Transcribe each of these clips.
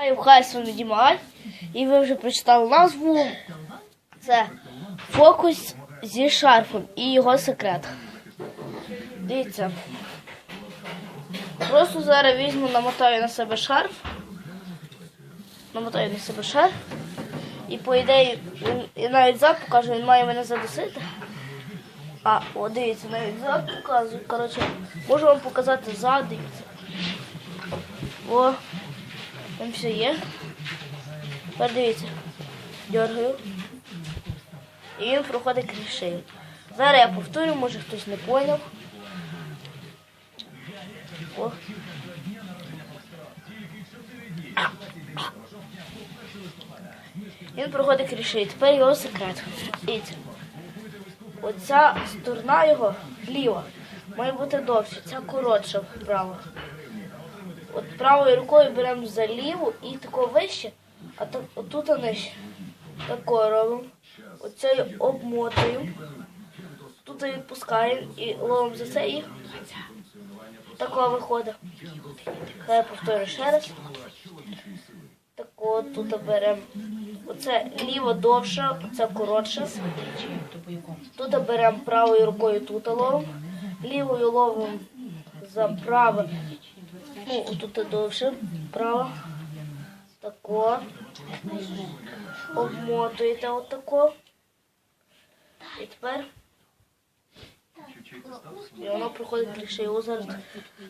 Хай свою Дімаль, і ви вже прочитали назву. Це фокус зі шарфом і його секрет. Дивіться. Просто зараз візьму, намотаю на себе шарф. Намотаю на себе шарф. І по ідеї, він, я навіть зад покажу, він має мене задусити. А, о, дивіться, навіть зад показую. Коротше, можу вам показати зад, дивіться. О, там все є. Тепер дивіться. Дергаю. І він проходить крізь шию. Зараз я повторю, може хтось не поняв. О. Він проходить крізь шию. Тепер його секрет. Дивіться. Оця сторона його ліва має бути довше, ця коротша права. От правою рукою беремо за ліву і тако вище, а так отут нижче. Тако робимо. Оцею обмотуємо. Тут відпускаємо і ловимо за це і тако виходить. Хай я повторю ще раз. Тако тут беремо. Оце ліво довше, оце коротше. Тут беремо правою рукою тут ловимо, лівою ловимо за праве. Ну, тут довше, право. Тако. Обмотуєте отако. І тепер. І воно проходить шию. Ось зараз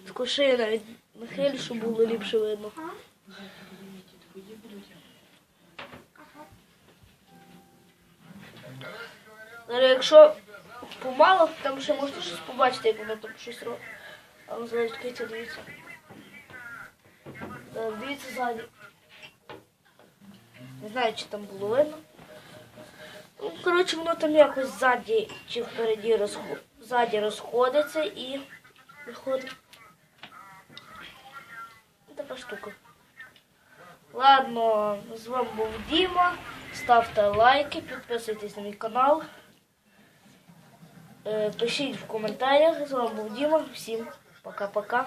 таку шию навіть нахилю, щоб було ліпше видно. Зараз якщо помало, там ще можете щось побачити, як воно там щось робить. А зараз дивіться. Дивіться ззаді. Не знаю, чи там було видно. Ну, коротше, воно там якось ззаді чи впереді розход... ззаді розходиться і виходить. Така штука. Ладно, з вами був Діма. Ставте лайки, підписуйтесь на мій канал. Е, Пишіть в коментарях. З вами був Діма. Всім пока-пока.